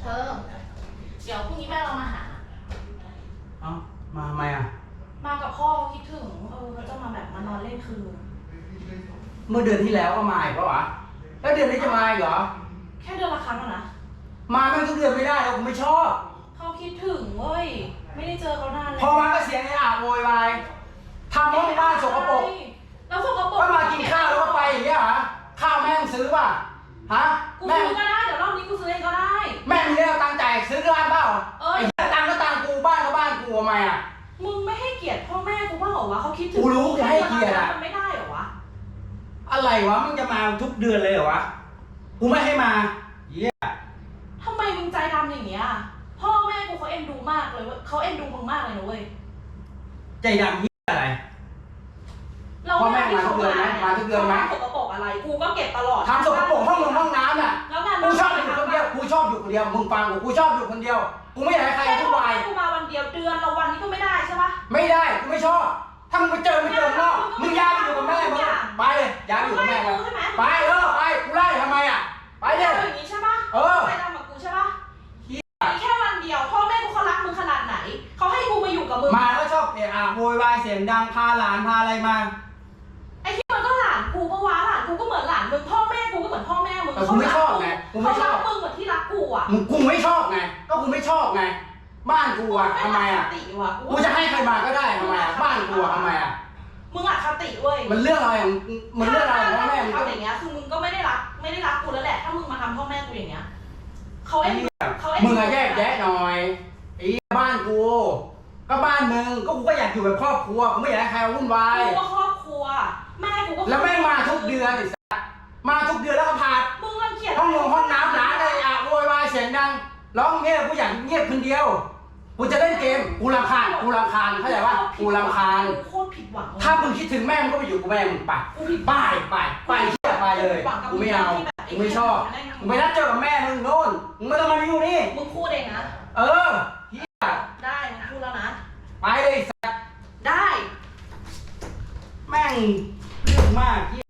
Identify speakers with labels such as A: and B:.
A: เธอ เดี๋ยวพรุ่งนี้แม่เรามาหา
B: เอ้ามาทำไมอะ
A: มากับพ่อคิดถึง เออเขาจะมาแบบมานอนเล่นคืน
B: เมื่อเดือนที่แล้วก็มาอีกปะวะแล้วเดือนนี้จะมาอีกเหรอ
A: แค่เดือนละครั้งอะนะ
B: มาแม่งทุกเดือนไม่ได้หรอกกูไม่ชอบ
A: เขาคิดถึงเว้ย ไม่ได้เจอเขานานเลย
B: พอมาก็เสียงไอ้อาโวยวายทำห้องบ้านสกปรก
A: แล้วสกปรก
B: ก็มากินข้าวแล้วก็ไปอย่างเงี้ยเหรอ ข้าวแม่งซื้อป่ะ ฮะ
A: กู
B: แม่ง
A: ซื้อก็ได้เดี๋ยวรอบนี้กูซื้อเองก็ได้
B: แม่งมีได้เอาตังค์จ่ายซื้อร้านเปล่า
A: เอ้ย
B: ไอ้เหี้ยตังค์ก็ตังค์กูบ้านก็บ้านกูทำไมอะ
A: มึงไม่ให้เกียรติพ่อแม่กูบ้างเหรอวะเขาคิดถึง
B: กูรู้จะให้เกียรติอะ
A: มันไม่ได้เหรอวะ
B: อะไรวะมึงจะมาทุกเดือนเลยเหรอวะกูไม่ให้มาเหี้ย
A: ทำไมมึงใจดำอย่างเงี้ยพ่อแม่กูเขาเอ็นดูมากเลยเว้ยเขาเอ็นดูมึงมากเลยนะเว้ย
B: ใจดำเหี้ยอะไร
A: เรา
B: พ่อแม่มาทุกเดือนไหมมาทุกเดือนไหม
A: สกปรกอะไรกูก็เก็บตลอด
B: ทำสกปรกห้องนงห้องน้ำน่ะ ชอบอยู่คนเดียว มึงฟังกูกูชอบอยู่คนเดียว กูไม่อยากให้ใคร
A: แค่
B: ทุ
A: พ่
B: ก
A: อ
B: วาย
A: แม่กูมาวันเดียวเดือนละวันนี้ก็ไม่ได้ใช่ปะ
B: ไม่ได้กูไม่ชอบ ถ้ามึงไปเจอไม่เจอข้างนอกมึงย้ายไปอยู่กับแม่มึงไปเลยย้ายไปอยู่กับแม่มึง
A: ใช่ไหม
B: ไปเออไปกูไล่ทำไมอะไป
A: ไป
B: เล
A: เจอยอย่างนี้ใช่ปะ
B: เออ
A: ใจดำกับกูใช่ปะ
B: เหี้ย
A: มีแค่วันเดียวพ่อแม่กูเขารักมึงขนาดไหนเขาให้กูมาอยู่กับมึง
B: มาแล้วชอบเอะอะโวยวายเสียงดังพาหลานพาอะไรมา
A: ไอ้ที่มันก็หลานกูปะวะหลานกูก็เหมือนหลานมึงพ่อแม่กูก็เหมือนพ่อแม่มึง
B: แต่กูไม่ชอบไงกูไม่
A: เขา
B: ช
A: รั
B: อบ
A: กมึงเหมือนที่รัก กูอะ
B: มึงกูไม่ชอบไง ก็กูไม่ชอบไง บ้านกูอะทำไมอะ
A: งคติว่ะ
B: กูจะให้ใครมาก็ได้ทำไมอะ บ้านกูอะทำไมอะ
A: มึงอะคติเว้ย
B: มันเรื่องอะไรของมันเรื่องอะไรของพ่อแม่มึงก็
A: ทำอย่างเงี้ยคือมึงก็ไม่ได้รักไม่ได้รักกูแล้วแหละ ถ้ามึงมาทำพ่อแม่กูอย่างเงี้ยเขาเอ็นดูเขาเอ็นดู
B: มึงอะแยกแยะหน่อยไอ้บ้านกู ก็บ้านมึงก็กูก็อยากอยู่แบบครอบครัวกูไม่อยากให้ใครมาวุ่นวาย
A: กูก็ครอบครัว แม่กูก็
B: แล้วแม่ ดัง ร้องเงียบกูอยากเงียบคนเดียว กูจะเล่นเกม กูรำคาญ กูรำคาญเข้าใจปะกูรำคาญ
A: กูโคตรผิดหวังเลย
B: ถ้ามึงคิดถึงแม่มึงก็ไปอยู่กับแม่มึงไป
A: กูผิด
B: ไปไปไปเที่ยวไปเลย กูไม่เอา กูไม่ชอบ มึงไปนัดเจอกับแม่มึงโน่น มึงไม่ต้องมาอยู่นี่
A: มึงพูดเองนะ
B: เออเฮีย
A: ได้มึงพูดแล้วนะ
B: ไปเลยไอ้สัส
A: ได้
B: แม่งเรื่องมากเฮีย